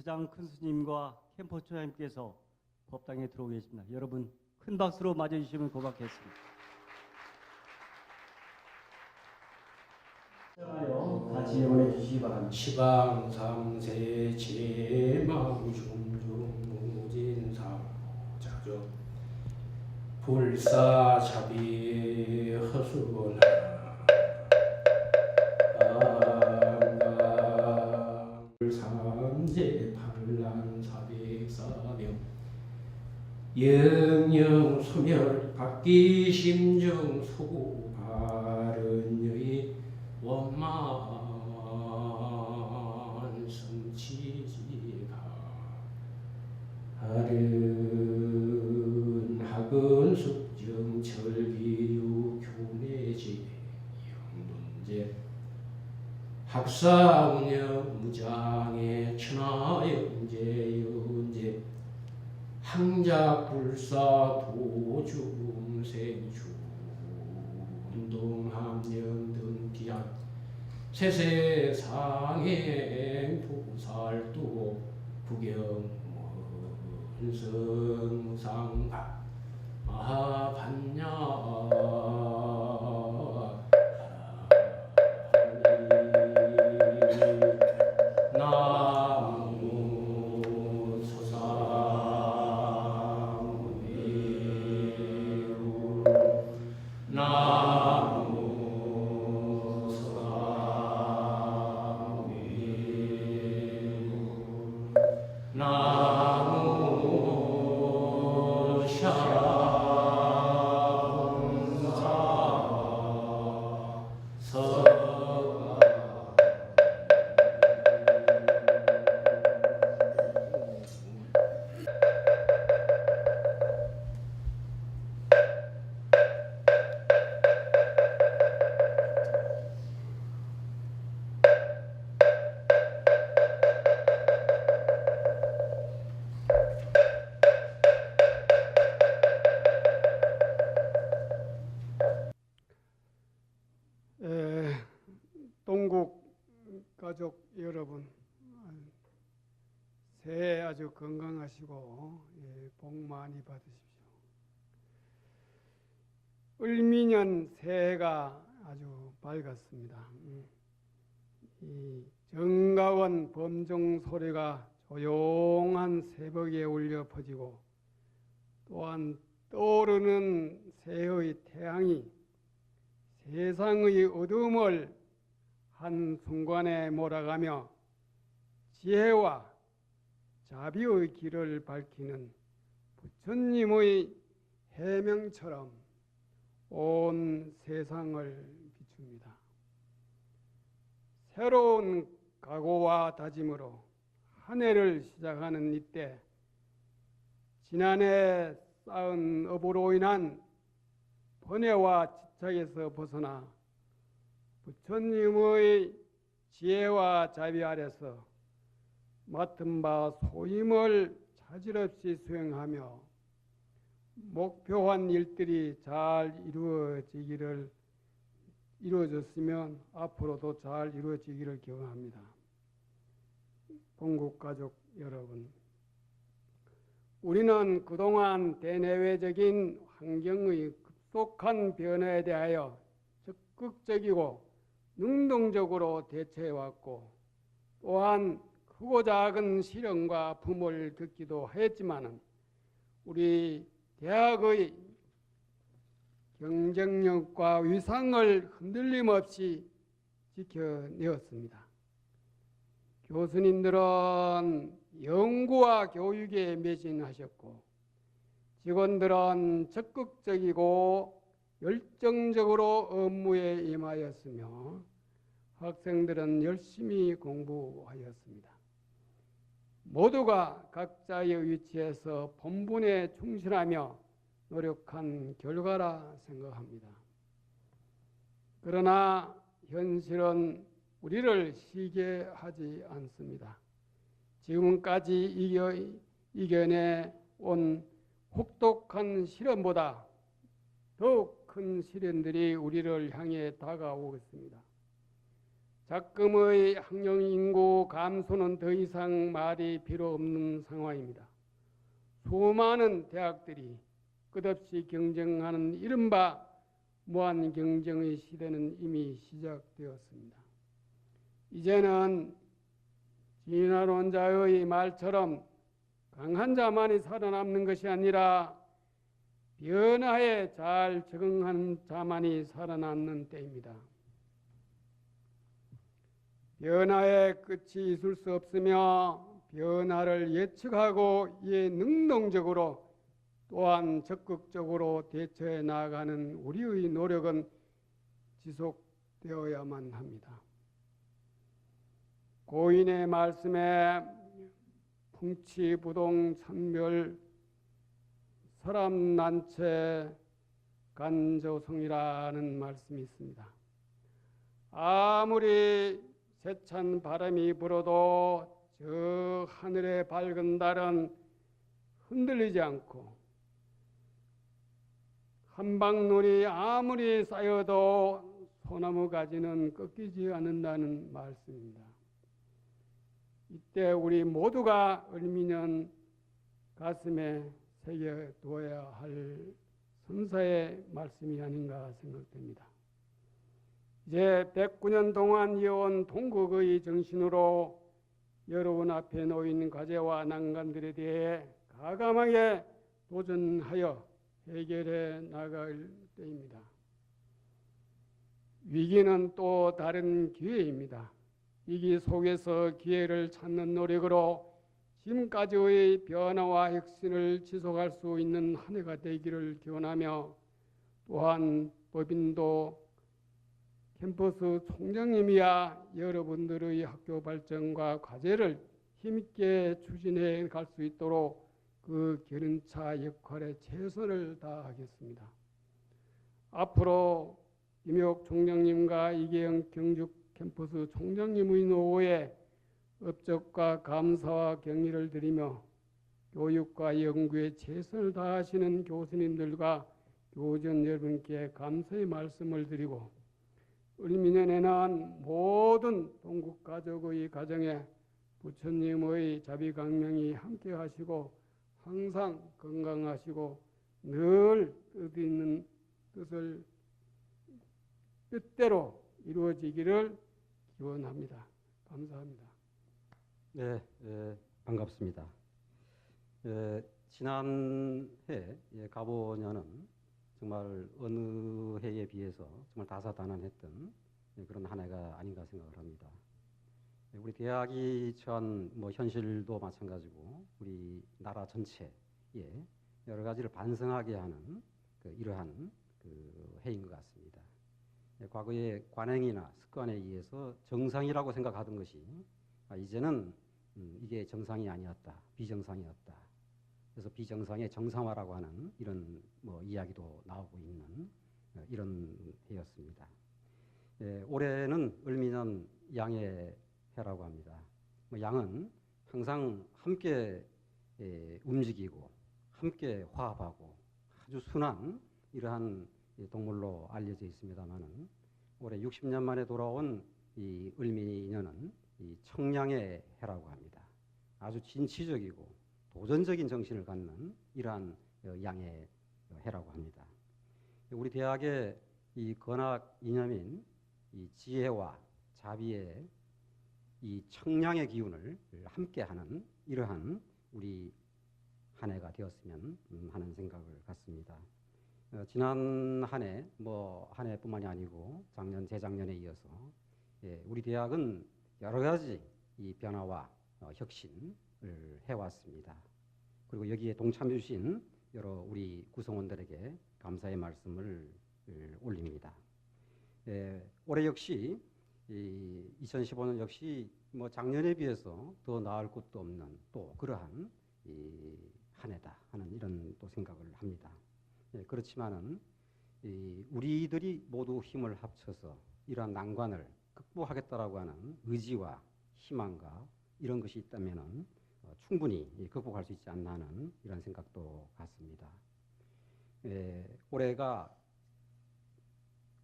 이서장 큰 스님과 캠퍼 초장님께서 법당에 들어오 계십니다. 여러분 큰 박수로 맞아주시면 고맙겠습니다. 같이 영원해 주시기 바랍니다. 시방 삼세 제망 중중 무진사 자조 불사 자비 허수나 안 영영 소멸 각기 심정 소구 바른 여의 원만 성치지가 하른 학은 숙정 철기유 교내지 영문제 학사 불사 도중생 주 운동함령 등기한 세세상행 부살도 부경원성상가 마반야 가족 여러분, 새해 아주 건강하시고 예, 복 많이 받으십시오. 을미년 새해가 아주 밝았습니다. 음, 이 정가원 범종 소리가 조용한 새벽에 울려 퍼지고 또한 떠오르는 새의 태양이 세상의 어둠을 한 순간에 몰아가며 지혜와 자비의 길을 밝히는 부처님의 해명처럼 온 세상을 비춥니다. 새로운 각오와 다짐으로 한 해를 시작하는 이때 지난해 쌓은 업으로 인한 번뇌와 집착에서 벗어나 부처님의 지혜와 자비 아래서 맡은 바 소임을 차질 없이 수행하며 목표한 일들이 잘 이루어지기를 이루어졌으면 앞으로도 잘 이루어지기를 기원합니다. 본국 가족 여러분, 우리는 그동안 대내외적인 환경의 급속한 변화에 대하여 적극적이고 능동적으로 대처해왔고 또한 크고 작은 시련과 품을 겪기도 하였지만은 우리 대학의 경쟁력과 위상을 흔들림 없이 지켜내었습니다. 교수님들은 연구와 교육에 매진하셨고 직원들은 적극적이고 열정적으로 업무에 임하였으며 학생들은 열심히 공부하였습니다. 모두가 각자의 위치에서 본분에 충실하며 노력한 결과라 생각합니다. 그러나 현실은 우리를 쉬게 하지 않습니다. 지금까지 이겨, 이겨내 온 혹독한 시련보다 더욱 큰 시련들이 우리를 향해 다가오고 있습니다. 작금의 학령 인구 감소는 더 이상 말이 필요 없는 상황입니다. 수많은 대학들이 끝없이 경쟁하는 이른바 무한 경쟁의 시대는 이미 시작되었습니다. 이제는 진화론자의 말처럼 강한 자만이 살아남는 것이 아니라 변화에 잘 적응하는 자만이 살아남는 때입니다. 변화의 끝이 있을 수 없으며 변화를 예측하고 이에 능동적으로 또한 적극적으로 대처해 나가는 우리의 노력은 지속되어야만 합니다. 고인의 말씀에 풍치부동 천멸 서람난체 간조성이라는 말씀이 있습니다. 아무리 세찬 바람이 불어도 저 하늘의 밝은 달은 흔들리지 않고 한방눈이 아무리 쌓여도 소나무 가지는 꺾이지 않는다는 말씀입니다. 이때 우리 모두가 을미년 가슴에 새겨 두어야 할 선사의 말씀이 아닌가 생각됩니다. 이제 109년 동안 이어온 동국의 정신으로 여러분 앞에 놓인 과제와 난관들에 대해 가감하게 도전하여 해결해 나갈 때입니다. 위기는 또 다른 기회입니다. 위기 속에서 기회를 찾는 노력으로 지금까지의 변화와 혁신을 지속할 수 있는 한 해가 되기를 기원하며 또한 법인도 캠퍼스 총장님이야 여러분들의 학교 발전과 과제를 힘있게 추진해 갈 수 있도록 그 견인차 역할에 최선을 다하겠습니다. 앞으로 임혁 총장님과 이계영 경주 캠퍼스 총장님의 노고에 업적과 감사와 경의를 드리며 교육과 연구에 최선을 다하시는 교수님들과 교전 여러분께 감사의 말씀을 드리고 을미년에는 모든 동국 가족의 가정에 부처님의 자비 강명이 함께 하시고 항상 건강하시고 늘 뜻 있는 뜻을 뜻대로 이루어지기를 기원합니다. 감사합니다. 네, 예, 반갑습니다. 예, 지난해 예, 가보년은 정말 어느 해에 비해서 정말 다사다난했던 예, 그런 한 해가 아닌가 생각을 합니다. 예, 우리 대학이 처한 뭐 현실도 마찬가지고 우리 나라 전체에 여러 가지를 반성하게 하는 그 이러한 그 해인 것 같습니다. 예, 과거의 관행이나 습관에 의해서 정상이라고 생각하던 것이 아, 이제는 음, 이게 정상이 아니었다, 비정상이었다. 그래서 비정상의 정상화라고 하는 이런 뭐 이야기도 나오고 있는 어, 이런 해였습니다. 예, 올해는 을미년 양의 해라고 합니다. 뭐 양은 항상 함께 예, 움직이고 함께 화합하고 아주 순한 이러한 이 동물로 알려져 있습니다만은 올해 60년 만에 돌아온 이 을미년은 이 청량의 해라고 합니다. 아주 진취적이고 도전적인 정신을 갖는 이러한 어, 양의 어, 해라고 합니다. 우리 대학의 이 건학 이념인 이 지혜와 자비의 이 청량의 기운을 함께하는 이러한 우리 한 해가 되었으면 음, 하는 생각을 갖습니다. 어, 지난 한 해, 뭐 한 해뿐만이 아니고 작년, 재작년에 이어서 예, 우리 대학은 여러 가지 이 변화와 어, 혁신을 해왔습니다. 그리고 여기에 동참해 주신 여러 우리 구성원들에게 감사의 말씀을 을 올립니다. 예, 올해 역시 이 2015년 역시 뭐 작년에 비해서 더 나을 곳도 없는 또 그러한 이한 해다 하는 이런 또 생각을 합니다. 예, 그렇지만은 이 우리들이 모두 힘을 합쳐서 이러한 난관을 극복하겠다라고 하는 의지와 희망과 이런 것이 있다면은 어, 충분히 이 극복할 수 있지 않나 하는 이런 생각도 갖습니다. 예, 올해가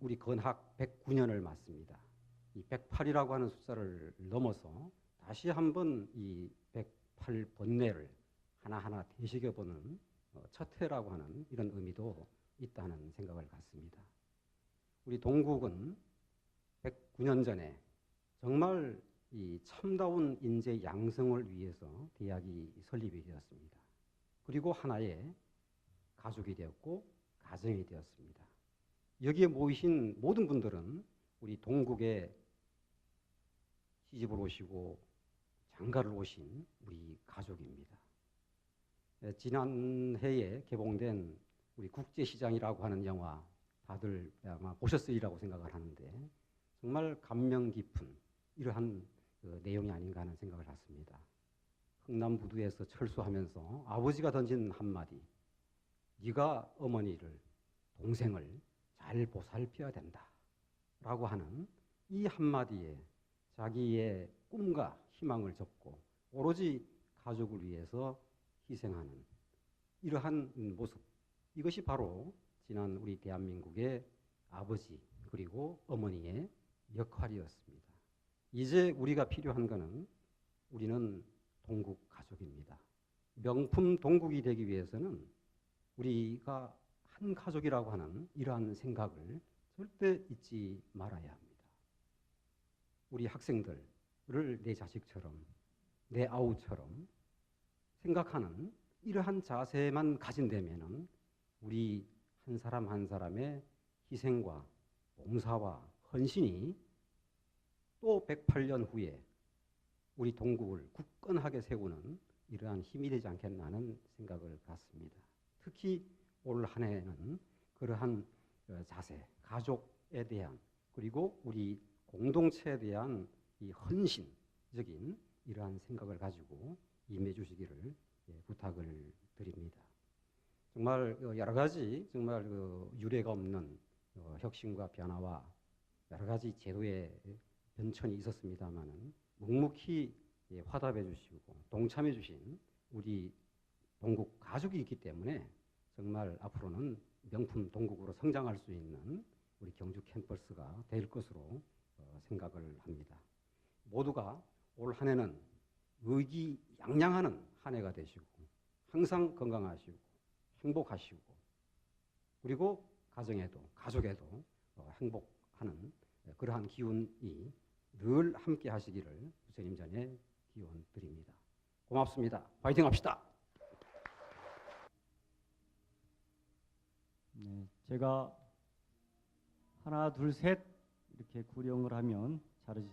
우리 건학 109년을 맞습니다. 이 108이라고 하는 숫자를 넘어서 다시 한번 이 108 번뇌를 하나하나 되새겨보는 어, 첫 해라고 하는 이런 의미도 있다는 생각을 갖습니다. 우리 동국은 109년 전에 정말 이 참다운 인재 양성을 위해서 대학이 설립이 되었습니다. 그리고 하나의 가족이 되었고 가정이 되었습니다. 여기에 모이신 모든 분들은 우리 동국에 시집을 오시고 장가를 오신 우리 가족입니다. 에, 지난해에 개봉된 우리 국제시장이라고 하는 영화 다들 아마 보셨으리라고 생각을 하는데 정말 감명 깊은 이러한 그 내용이 아닌가 하는 생각을 갖습니다. 흥남 부두에서 철수하면서 아버지가 던진 한마디 네가 어머니를 동생을 잘 보살펴야 된다 라고 하는 이 한마디에 자기의 꿈과 희망을 접고 오로지 가족을 위해서 희생하는 이러한 모습 이것이 바로 지난 우리 대한민국의 아버지 그리고 어머니의 역할이었습니다. 이제 우리가 필요한 것은 우리는 동국 가족입니다. 명품 동국이 되기 위해서는 우리가 한 가족이라고 하는 이러한 생각을 절대 잊지 말아야 합니다. 우리 학생들을 내 자식처럼 내 아우처럼 생각하는 이러한 자세만 가진다면은 우리 한 사람 한 사람의 희생과 봉사와 헌신이 또 108년 후에 우리 동국을 굳건하게 세우는 이러한 힘이 되지 않겠나 하는 생각을 갖습니다. 특히 올 한 해는 그러한 어, 자세, 가족에 대한 그리고 우리 공동체에 대한 이 헌신적인 이러한 생각을 가지고 임해 주시기를 예, 부탁을 드립니다. 정말 어, 여러 가지 정말 그 유례가 없는 어, 혁신과 변화와 여러 가지 제도의 변천이 있었습니다만은 묵묵히 예, 화답해 주시고 동참해 주신 우리 동국 가족이 있기 때문에 정말 앞으로는 명품 동국으로 성장할 수 있는 우리 경주 캠퍼스가 될 것으로 어, 생각을 합니다. 모두가 올 한 해는 의기양양하는 한 해가 되시고 항상 건강하시고 행복하시고 그리고 가정에도 가족에도 어, 행복하는 그러한 기운이 늘 함께 하시기를 부처님 전에 기원 드립니다. 고맙습니다. 파이팅 합시다. 네, 제가 하나 둘 셋 이렇게 구령을 하면 잘하시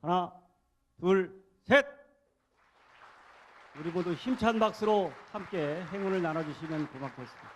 하나 둘 셋. 우리 모두 힘찬 박수로 함께 행운을 나눠주시면 고맙겠습니다.